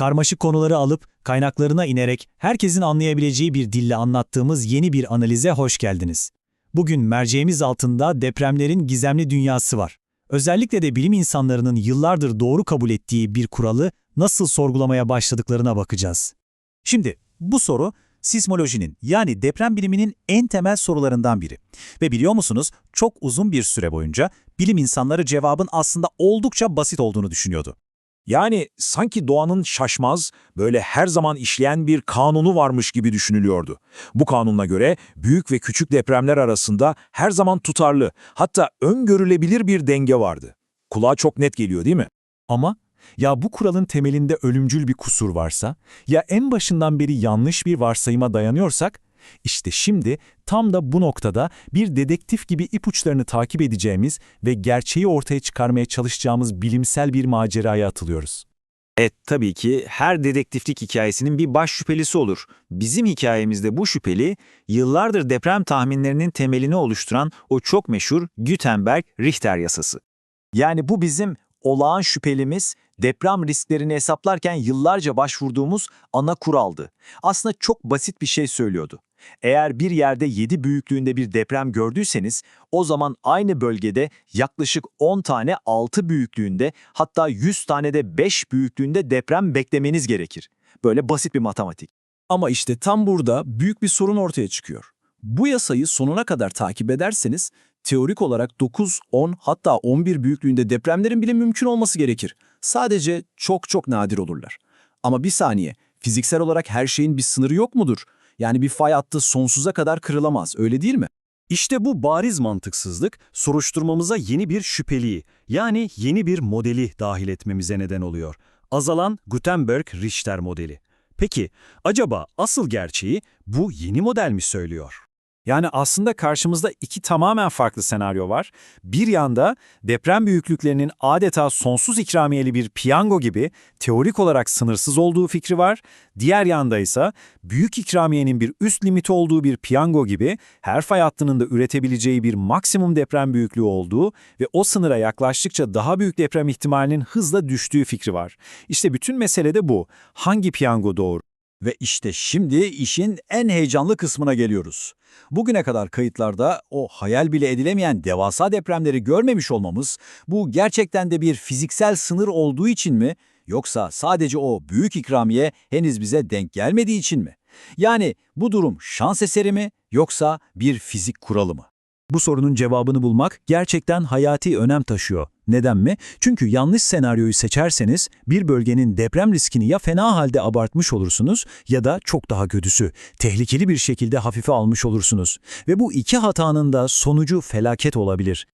karmaşık konuları alıp kaynaklarına inerek herkesin anlayabileceği bir dille anlattığımız yeni bir analize hoş geldiniz. Bugün merceğimiz altında depremlerin gizemli dünyası var. Özellikle de bilim insanlarının yıllardır doğru kabul ettiği bir kuralı nasıl sorgulamaya başladıklarına bakacağız. Şimdi bu soru sismolojinin yani deprem biliminin en temel sorularından biri. Ve biliyor musunuz çok uzun bir süre boyunca bilim insanları cevabın aslında oldukça basit olduğunu düşünüyordu. Yani sanki doğanın şaşmaz, böyle her zaman işleyen bir kanunu varmış gibi düşünülüyordu. Bu kanunla göre büyük ve küçük depremler arasında her zaman tutarlı, hatta öngörülebilir bir denge vardı. Kulağa çok net geliyor değil mi? Ama ya bu kuralın temelinde ölümcül bir kusur varsa, ya en başından beri yanlış bir varsayıma dayanıyorsak, işte şimdi tam da bu noktada bir dedektif gibi ipuçlarını takip edeceğimiz ve gerçeği ortaya çıkarmaya çalışacağımız bilimsel bir maceraya atılıyoruz. Evet tabii ki her dedektiflik hikayesinin bir baş şüphelisi olur. Bizim hikayemizde bu şüpheli yıllardır deprem tahminlerinin temelini oluşturan o çok meşhur Gutenberg-Richter yasası. Yani bu bizim olağan şüphelimiz, deprem risklerini hesaplarken yıllarca başvurduğumuz ana kuraldı. Aslında çok basit bir şey söylüyordu. Eğer bir yerde 7 büyüklüğünde bir deprem gördüyseniz, o zaman aynı bölgede yaklaşık 10 tane 6 büyüklüğünde, hatta 100 tane de 5 büyüklüğünde deprem beklemeniz gerekir. Böyle basit bir matematik. Ama işte tam burada büyük bir sorun ortaya çıkıyor. Bu yasayı sonuna kadar takip ederseniz teorik olarak 9, 10 hatta 11 büyüklüğünde depremlerin bile mümkün olması gerekir. Sadece çok çok nadir olurlar. Ama bir saniye, fiziksel olarak her şeyin bir sınırı yok mudur? Yani bir fay hattı sonsuza kadar kırılamaz, öyle değil mi? İşte bu bariz mantıksızlık soruşturmamıza yeni bir şüpheliyi, yani yeni bir modeli dahil etmemize neden oluyor. Azalan Gutenberg-Richter modeli. Peki, acaba asıl gerçeği bu yeni model mi söylüyor? Yani aslında karşımızda iki tamamen farklı senaryo var. Bir yanda deprem büyüklüklerinin adeta sonsuz ikramiyeli bir piyango gibi teorik olarak sınırsız olduğu fikri var. Diğer yanda ise büyük ikramiyenin bir üst limiti olduğu bir piyango gibi her fay hattının da üretebileceği bir maksimum deprem büyüklüğü olduğu ve o sınıra yaklaştıkça daha büyük deprem ihtimalinin hızla düştüğü fikri var. İşte bütün mesele de bu. Hangi piyango doğru? Ve işte şimdi işin en heyecanlı kısmına geliyoruz. Bugüne kadar kayıtlarda o hayal bile edilemeyen devasa depremleri görmemiş olmamız, bu gerçekten de bir fiziksel sınır olduğu için mi, yoksa sadece o büyük ikramiye henüz bize denk gelmediği için mi? Yani bu durum şans eseri mi, yoksa bir fizik kuralı mı? Bu sorunun cevabını bulmak gerçekten hayati önem taşıyor. Neden mi? Çünkü yanlış senaryoyu seçerseniz bir bölgenin deprem riskini ya fena halde abartmış olursunuz ya da çok daha kötüsü, tehlikeli bir şekilde hafife almış olursunuz. Ve bu iki hatanın da sonucu felaket olabilir.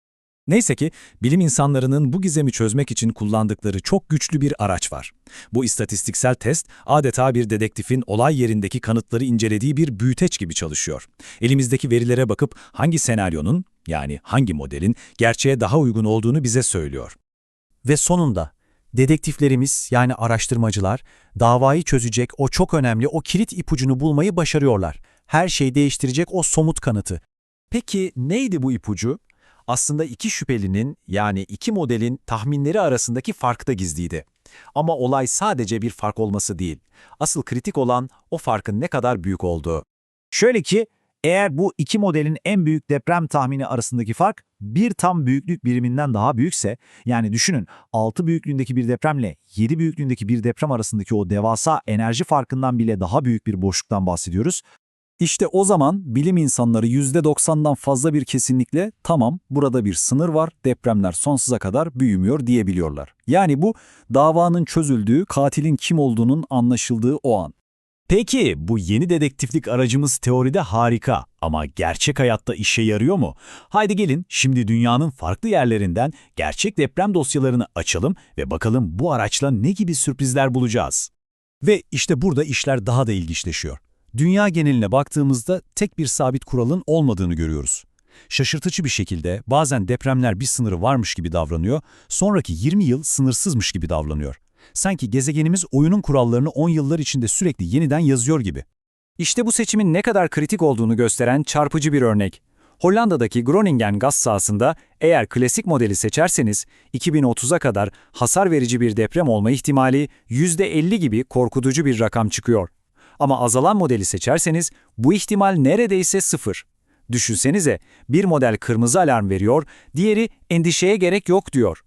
Neyse ki bilim insanlarının bu gizemi çözmek için kullandıkları çok güçlü bir araç var. Bu istatistiksel test adeta bir dedektifin olay yerindeki kanıtları incelediği bir büyüteç gibi çalışıyor. Elimizdeki verilere bakıp hangi senaryonun yani hangi modelin gerçeğe daha uygun olduğunu bize söylüyor. Ve sonunda dedektiflerimiz yani araştırmacılar davayı çözecek o çok önemli o kilit ipucunu bulmayı başarıyorlar. Her şeyi değiştirecek o somut kanıtı. Peki neydi bu ipucu? aslında iki şüphelinin yani iki modelin tahminleri arasındaki fark da gizliydi. Ama olay sadece bir fark olması değil. Asıl kritik olan o farkın ne kadar büyük olduğu. Şöyle ki, eğer bu iki modelin en büyük deprem tahmini arasındaki fark bir tam büyüklük biriminden daha büyükse, yani düşünün 6 büyüklüğündeki bir depremle 7 büyüklüğündeki bir deprem arasındaki o devasa enerji farkından bile daha büyük bir boşluktan bahsediyoruz. İşte o zaman bilim insanları %90'dan fazla bir kesinlikle tamam burada bir sınır var, depremler sonsuza kadar büyümüyor diyebiliyorlar. Yani bu davanın çözüldüğü, katilin kim olduğunun anlaşıldığı o an. Peki bu yeni dedektiflik aracımız teoride harika ama gerçek hayatta işe yarıyor mu? Haydi gelin şimdi dünyanın farklı yerlerinden gerçek deprem dosyalarını açalım ve bakalım bu araçla ne gibi sürprizler bulacağız. Ve işte burada işler daha da ilginçleşiyor. Dünya geneline baktığımızda tek bir sabit kuralın olmadığını görüyoruz. Şaşırtıcı bir şekilde bazen depremler bir sınırı varmış gibi davranıyor, sonraki 20 yıl sınırsızmış gibi davranıyor. Sanki gezegenimiz oyunun kurallarını 10 yıllar içinde sürekli yeniden yazıyor gibi. İşte bu seçimin ne kadar kritik olduğunu gösteren çarpıcı bir örnek. Hollanda'daki Groningen gaz sahasında eğer klasik modeli seçerseniz 2030'a kadar hasar verici bir deprem olma ihtimali %50 gibi korkutucu bir rakam çıkıyor. Ama azalan modeli seçerseniz bu ihtimal neredeyse sıfır. Düşünsenize bir model kırmızı alarm veriyor, diğeri endişeye gerek yok diyor.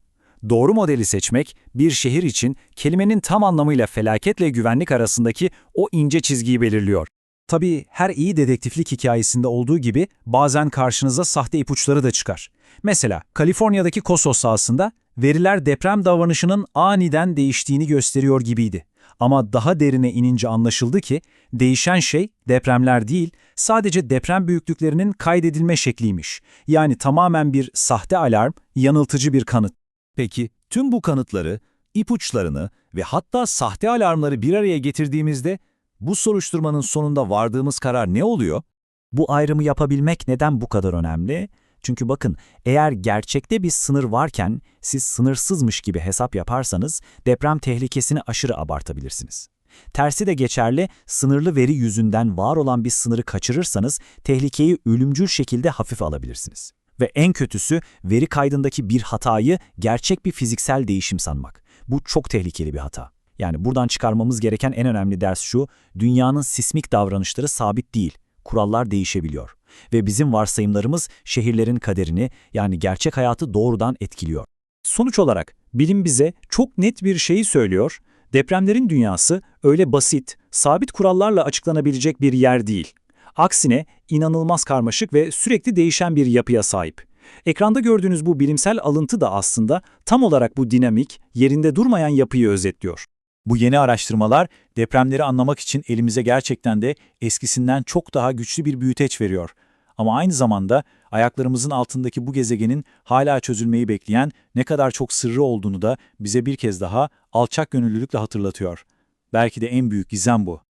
Doğru modeli seçmek bir şehir için kelimenin tam anlamıyla felaketle güvenlik arasındaki o ince çizgiyi belirliyor. Tabii her iyi dedektiflik hikayesinde olduğu gibi bazen karşınıza sahte ipuçları da çıkar. Mesela Kaliforniya'daki Kosos sahasında veriler deprem davranışının aniden değiştiğini gösteriyor gibiydi. Ama daha derine inince anlaşıldı ki değişen şey depremler değil, sadece deprem büyüklüklerinin kaydedilme şekliymiş. Yani tamamen bir sahte alarm, yanıltıcı bir kanıt. Peki tüm bu kanıtları, ipuçlarını ve hatta sahte alarmları bir araya getirdiğimizde bu soruşturmanın sonunda vardığımız karar ne oluyor? Bu ayrımı yapabilmek neden bu kadar önemli? Çünkü bakın eğer gerçekte bir sınır varken siz sınırsızmış gibi hesap yaparsanız deprem tehlikesini aşırı abartabilirsiniz. Tersi de geçerli, sınırlı veri yüzünden var olan bir sınırı kaçırırsanız tehlikeyi ölümcül şekilde hafife alabilirsiniz. Ve en kötüsü veri kaydındaki bir hatayı gerçek bir fiziksel değişim sanmak. Bu çok tehlikeli bir hata. Yani buradan çıkarmamız gereken en önemli ders şu, dünyanın sismik davranışları sabit değil, kurallar değişebiliyor. Ve bizim varsayımlarımız şehirlerin kaderini yani gerçek hayatı doğrudan etkiliyor. Sonuç olarak bilim bize çok net bir şeyi söylüyor, depremlerin dünyası öyle basit, sabit kurallarla açıklanabilecek bir yer değil. Aksine inanılmaz karmaşık ve sürekli değişen bir yapıya sahip. Ekranda gördüğünüz bu bilimsel alıntı da aslında tam olarak bu dinamik, yerinde durmayan yapıyı özetliyor. Bu yeni araştırmalar depremleri anlamak için elimize gerçekten de eskisinden çok daha güçlü bir büyüteç veriyor. Ama aynı zamanda ayaklarımızın altındaki bu gezegenin hala çözülmeyi bekleyen ne kadar çok sırrı olduğunu da bize bir kez daha alçak gönüllülükle hatırlatıyor. Belki de en büyük gizem bu.